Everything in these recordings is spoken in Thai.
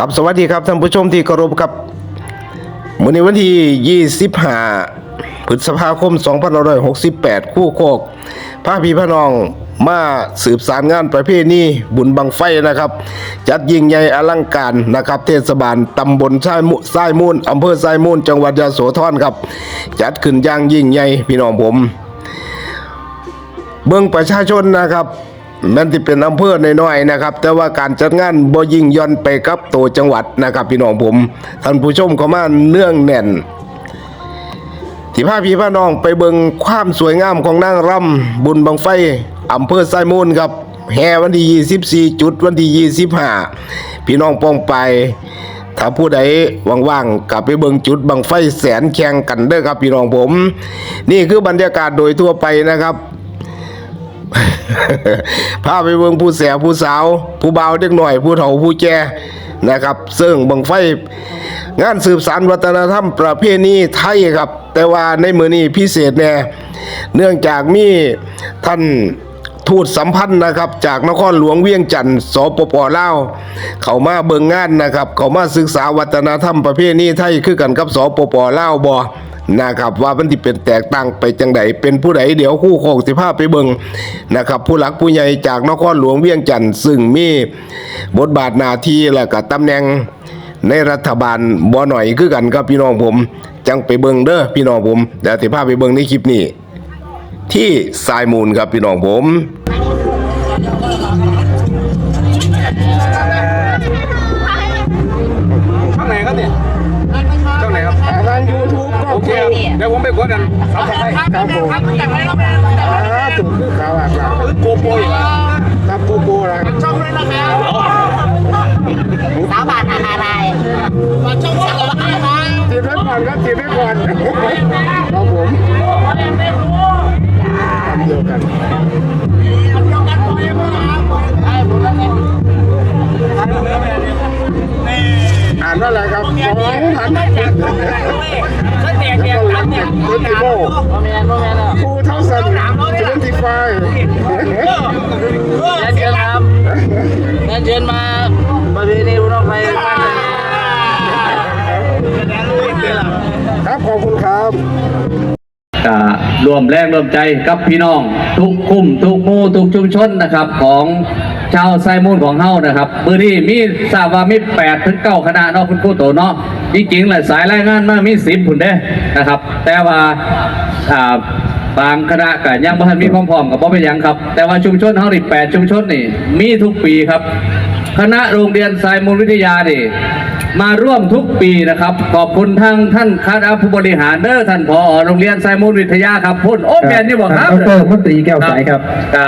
ครับสวัสดีครับท่านผู้ชมที่เคารพครับวันนี้วันที่ 25พฤษภาคม 2568 คู่โคกพระพี่พระน้องมาสืบสารงานประเพณีบุญบังไฟนะครับ จัดยิ่งใหญ่อลังการนะครับ เทศบาลตำบลทรายมุทรายมูลอำเภอทรายมูลจังหวัดยะโสธรครับ จัดขึ้นอย่างยิ่งใหญ่พี่น้องผม เบื้องประชาชนนะครับ แมันที่เป็นอำเภอน้อยๆนะครับ แต่ว่าการจัดงานบ่ยิ่งย่อนไปกับตัวจังหวัดนะครับ พี่น้องผมท่านผู้ชมเข้ามาเนื่องแน่นที่พาพี่พาน้องไปเบิงความสวยงามของนางรำบุญบังไฟอำเภอไซมูลครับแห่วันที่24 จุดวันที่25 พี่น้องป้องไป ถ้าผู้ใดว่างๆกลับไปเบิงจุดบังไฟแสนแข่งกันเด้อครับพี่น้องผม นี่คือบรรยากาศโดยทั่วไปนะครับ พาไปเบิ่งผู้แสบผู้สาว ผู้บ่าวเด็กหน่อย ผู้เฒ่าผู้แก่นะครับ ซึ่งบังไฟงานสืบสารวัฒนธรรมประเพณีไทยครับ แต่ว่าในมือนี้พิเศษแน่เนื่องจากมีท่านทูตสัมพันธ์นะครับ จากนครหลวงเวียงจันทร์สปปลาวเขามาเบิ่งงานนะครับ เขามาศึกษาวัฒนธรรมประเพณีไทยคือกันกับสปปลาวบ่ นะครับว่ามันที่เป็นแตกต่างไปจังใดเป็นผู้ใดเดี๋ยวคู่โคกสิภาพไปเบิงนะครับผู้หลักผู้ใหญ่จากนครหลวงเวียงจันทร์ซึ่งมีบทบาทหน้าที่และก็ตำแหน่งในรัฐบาลบ่หน่อยคือกันครับพี่น้องผม จังไปเบิงเด้อพี่น้องผมเดี๋ยวสิพาไปเบิงในคลิปนี้ ที่สายมูลครับพี่น้องผมช่องไหนครับเนี่ย อเคเดี๋ยวผมไปกดกันครับผมครับผมอ่าถูกคือเขาอะครับโกโปรอยู่ครับโกโก้นะสาวบาทอะไรจีบไว้ก่อนครับจีบไว้ก่อนครับผมทำเดียวกันอ่านว่าอะไรครับสองพัน แล้วก็หลังจากเทปโก้ทูเท่าสันเทปไฟนั่นเชิญครับนั่นเชิญมาประเพณีบุญบั้งไฟครับขอบคุณครับ ก็รวมแรงรวมใจกับพี่น้อง ทุกกลุ่มทุกมู่ทุกชุมชนนะครับของชาวไซมูนของเฮานะครับมือนี้มีทราบว่ามีแปดถึงเก้าคณะเนาะคุณครูโตเนาะจริงๆแหละสายรายงานมามีสิบผุนเด้นะครับ แต่ว่าอ่าบางคณะก็ยังบ่ทันมีพร้อมๆกับบ่เป็นยังครับ แต่ว่าชุมชนเฮานี่แปดชุมชนนี่มีทุกปีครับ คณะโรงเรียนไซมูลวิทยานี่ มาร่วมทุกปีนะครับ ขอบคุณทั้งท่านคณะผู้บริหารเด้อท่านผอโรงเรียนไซมูลวิทยาครับพุ่นโอ้แมนนี่บอกครับดรมนตรีแก้วใสครับก็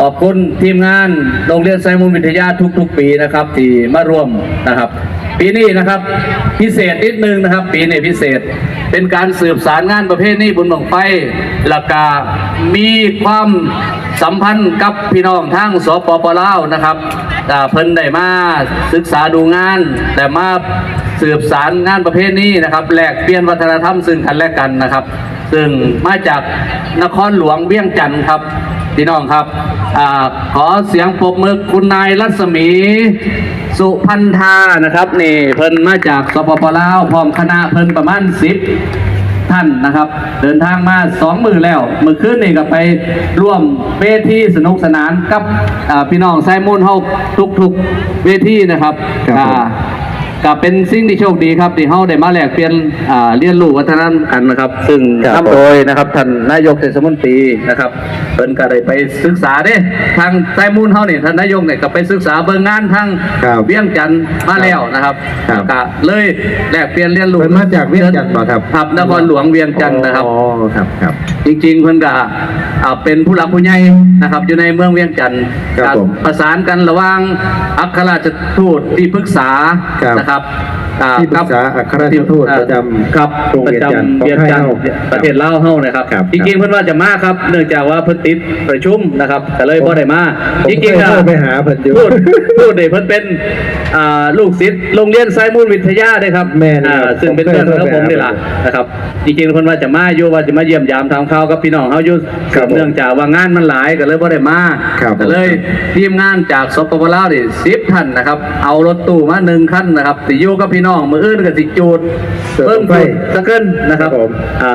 ขอบคุณทีมงานโรงเรียนไซมูลวิทยาทุก ๆ ปีนะครับ ที่มาร่วมนะครับ ปีนี้นะครับ พิเศษนิดนึงนะครับ ปีนี้พิเศษเป็นการสืบสารงานประเภทนี้บุญบังไฟแล้วก็มีความ สัมพันธ์กับพี่น้องทางสปปลาวนะครับเพิ่นได้มาศึกษาดูงาน แต่มาสืบสารงานประเภทนี้นะครับแลกเปลี่ยนวัฒนธรรมซึ่งกันและกันนะครับ ซึ่งมาจากนครหลวงเวียงจันทร์ครับพี่น้องครับอขอเสียงปรบมือคุณนายรัศมีสุพันธานะครับนี่เพิ่นมาจากสปปลาวพร้อมคณะเพิ่นประมาณสิบ ท่านนะครับ เดินทางมาสองมือแล้วเมื่อคืนนี่ก็ไปร่วมเวทีสนุกสนานกับอ่าพี่น้องไซมูนเฮาทุกๆเวทีนะครับครับผมอ่า ก็เป็นสิ่งที่โชคดีครับที่เฮาได้มาแลกเปลี่ยนอ่าเรียนรู้วัฒนธรรมกันนะครับ ซึ่งครับ นำโดยนะครับท่านนายกเทศมนตรีนะครับเพิ่นก็ได้ไปศึกษาเด้ทางไซมูลเฮานี่ท่านนายกเนี่ยก็ไปศึกษาเบิ่งงานทางครับเวียงจันทร์มาแล้วนะครับครับก็เลยแลกเปลี่ยนเรียนรู้เพิ่นมาจากเวียงจันทร์บ่ครับ ครับนครหลวงเวียงจันทร์นะครับ อ๋อครับครับ จริงๆเพิ่นก็อ่าเป็นผู้หลักผู้ใหญ่นะครับ อยู่ในเมืองเวียงจันทร์ครับการผมประสานกันระหว่างอัครราชทูตที่ปรึกษาครับ นะครับนะครับอ่าที่ปรึกษาอัครราชทูตประจำครับโรงเรียนจันทร์ประจำเรียนจันทร์ของไทยเฮาประเทศลาวเฮานะครับครับจริงๆเพิ่นว่าจะมาครับ เนื่องจากว่าเพิ่นติดประชุมนะครับก็เลยบ่ได้มาผมจริงๆเคยอะเข้าไปหาเพิ่นอยู่ พูดพูดเลยเพิ่นเป็นอ่าลูกศิษย์โรงเรียนไซมูลวิทยาด้วยครับแม่นครับอ่าซึ่งเป็นผมเคเพื่อยนของผมเข้าไปหานี่ล่ะนะครับจริงๆเพิ่นว่าจะมาอยู่ว่าจะมาเยี่ยมยามทำข่าวกับพี่น้องเฮาอยู่ครับผมเนื่องจากว่างานมันหลายก็เลยบ่ได้มาครับผม ก็เลยทีมงานจากสปปลาวนี่10ท่านนะครับ เอารถตู้มาหนึ่งคันนะครับสิอยู่กับพี่น้องมืออื่นกับสิจูดเพิ่มจุดสักเกินนะครับผมอ่า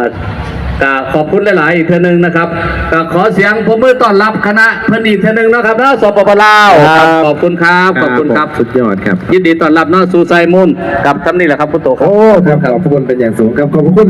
ก็ขอบคุณหลาย ๆ อีกเท่นึงนะครับก็ขอเสียงผมมือต้อนรับคณะเพิ่นอีกเท่นึงนะครับนะสปปลาวขอบคุณครับ ขอบคุณครับ สุดยอดครับ ยินดีต้อนรับเนาะสู่ไซมุนกับทำนี่แหละครับพุทโตครับ โอ้ ครับขอบคุณเป็นอย่างสูงครับ ขอบคุณ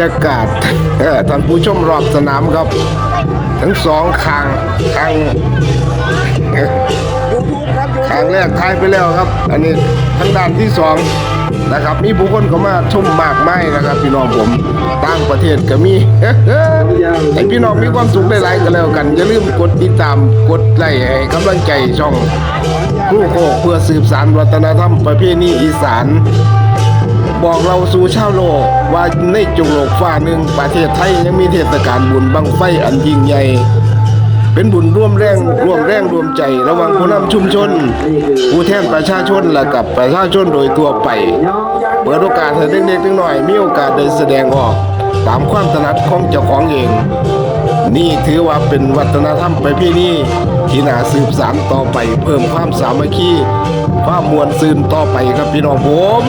ยากาศท่านผู้ชมรอบสนามครับ ทั้งสองคางคางเอ่อคางแรกทายไปแล้วครับ อันนี้ทางด้านที่สองนะครับ มีผู้คนเข้ามาชมมากมายนะครับพี่น้องผมต่างประเทศก็มีให้พี่น้องมีความสุขหลายๆก็แล้วกัน อย่าลืมกดติดตามกดไลค์ให้กำลังใจช่องครูโคกเพื่อสืบสานวัฒนธรรมประเพณีอีสาน บอกเราสู่ชาวโลก ว่าในจุกโลกฟ้าหนึ่งประเทศไทยยังมีเทศกาลบุญบังไฟอันยิ่งใหญ่ เป็นบุญร่วมแรงร่วมแรงร่วมใจ ระหว่างผู้นำชุมชน ผู้แทนประชาชนและกับประชาชนโดยทั่วไป เปิดโอกาสให้เด็กๆน้อยมีโอกาสได้แสดงออก ตามความถนัดของเจ้าของเอง นี่ถือว่าเป็นวัฒนธรรมไประเพณีที่น่าสืบสานต่อไปเพิ่มความสามัคคี ความมวลซืนต่อไปครับพี่น้องผม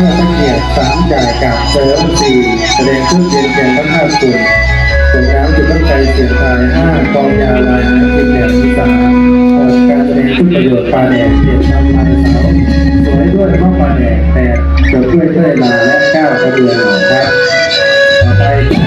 พื่อตั้งเกียรติสามจ่ายกาบเสริมสี่แสดงเครื่องเรียนแกนพระธาตุกุลส่วนน้ำจุดตั้งใจเสียงทายห้ากองยาลายน้ำกินแดดที่สามออกการแสดงขึ้นประโยชน์ปลาแดงเขียนทำลายเสาสวยด้วยข้าวปลาแดงแปดเกิดด้วยเต้ยลาและเก้ากระเดือนหอครับต่อไป